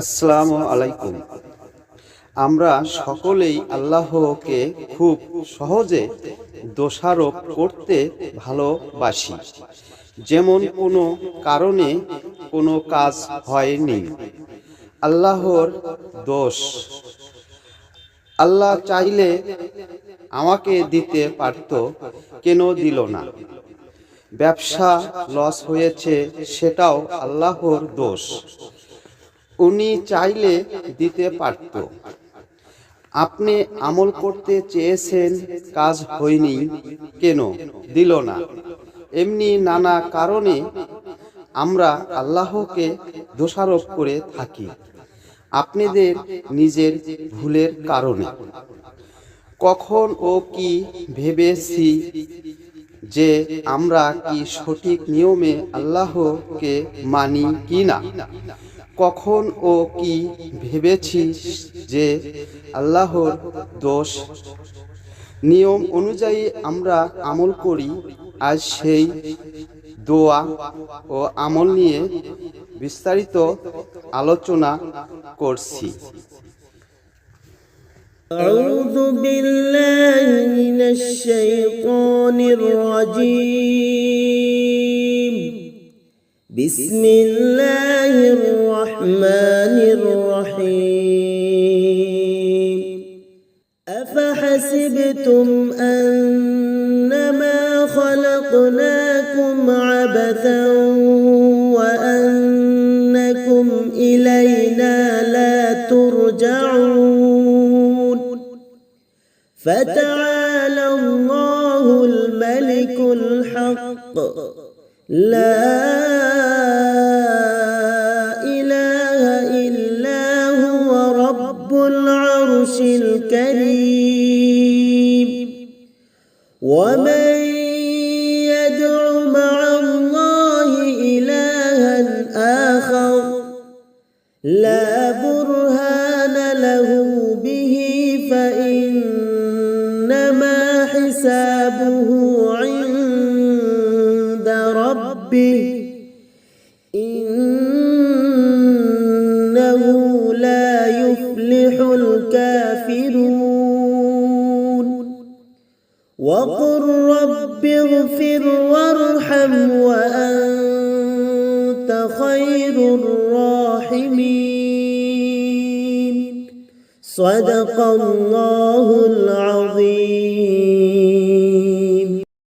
আসসালামু আলাইকুম। আমরা সকলেই আল্লাহকে খুব সহজে দোষারোপ করতে ভালোবাসি। যেমন কোনো কারণে কোনো কাজ হয়নি। আল্লাহর দোষ। আল্লাহ চাইলে আমাকে দিতে পারত, কেন দিল না? ব্যবসা লস হয়েছে, সেটাও আল্লাহর দোষ। উনি চাইলে দিতে পারত। আপনি আমল করতে চেয়েছেন, কাজ হয়নি, কেন? দিল না। এমনি নানা কারণে আমরা আল্লাহকে দোষারোপ করে থাকি। আপনাদের নিজের ভুলের কারণে। কখন ও কি ভেবেছি যে আমরা কি সঠিক নিয়মে আল্লাহকে মানি কি না কখন ও কি ভেবেছি যে আল্লাহর দোষ নিয়ম অনুযায়ী আমরা আমল করি আজ সেই দোয়া ও আমল নিয়ে বিস্তারিত আলোচনা করছি أعوذ بالله من الشيطان الرجيم بسم الله الرحمن الرحيم. أفحسبتم أنما خلقناكم عبثا وأنكم إلينا لا ترجعون. فتعالى الله الملك الحق. لا الكريم ومن يدع مع الله إلها آخر لا برهان له به فإنما حسابه عند ربه. إنه لا يفلح الكافرون. وقل رب اغفر وارحم وأنت خير الراحمين صدق الله العظيم